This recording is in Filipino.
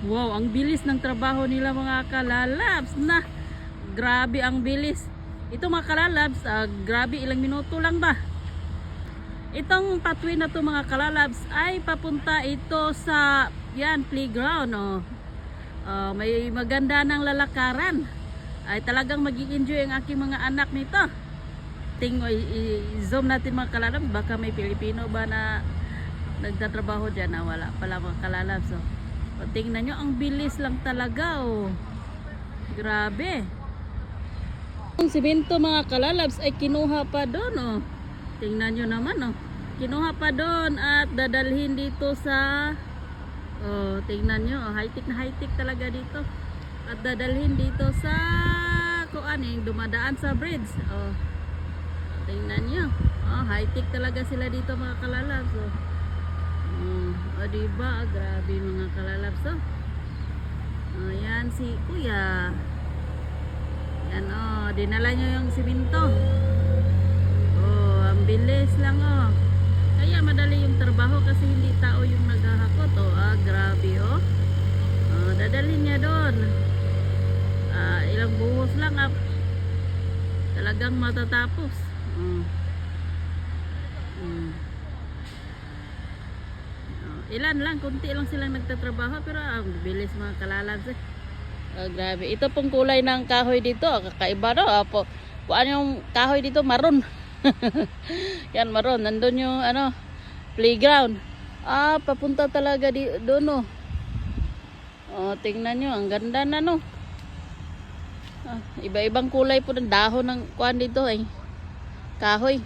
Wow, ang bilis ng trabaho nila mga kalalabs na. Grabe ang bilis. Ito mga kalalabs, ah, grabe ilang minuto lang ba? Itong pathway na to mga kalalabs ay papunta ito sa yan playground oh. Ah, may maganda ng lalakaran. Ay talagang magi-enjoy ang aking mga anak nito. Ting i-zoom natin mga kalalabs baka may Pilipino ba na nagtatrabaho diyan na wala pala mga kalalabs oh. O, tingnan nyo, ang bilis lang talaga, oh. Grabe. Ang simento mga kalalabs ay kinuha pa doon, oh. Tingnan nyo naman, oh. Kinuha pa doon at dadalhin dito sa, oh, tingnan nyo, oh. high-tech na high-tech talaga dito. At dadalhin dito sa, ano, yung dumadaan sa bridge, oh. Tingnan nyo, oh, high-tech talaga sila dito mga kalalabs, oh. O diba, grabe mga kalalabs oh. Oh, yan si kuya. Yan oh, dinala nyo yung siminto. Oh, ang bilis lang oh. Kaya madali yung trabaho kasi hindi tao yung naghahakot oh. Ah, grabe oh. Oh, dadalhin niya doon. Ah, ilang buhos lang ah. Talagang matatapos. Oh. Mm. Ilan lang, kunti lang silang nagtatrabaho pero ang bilis mga kalalabs eh. Oh, grabe. Ito pong kulay ng kahoy dito, kakaiba no. Apo, kung ano yung kahoy dito, maroon. Yan, maroon. Nandun yung ano, playground. Ah, papunta talaga di, doon oh. Oh, tingnan nyo, ang ganda na no. Ah, iba-ibang kulay po ng dahon ng kuan dito eh. Kahoy.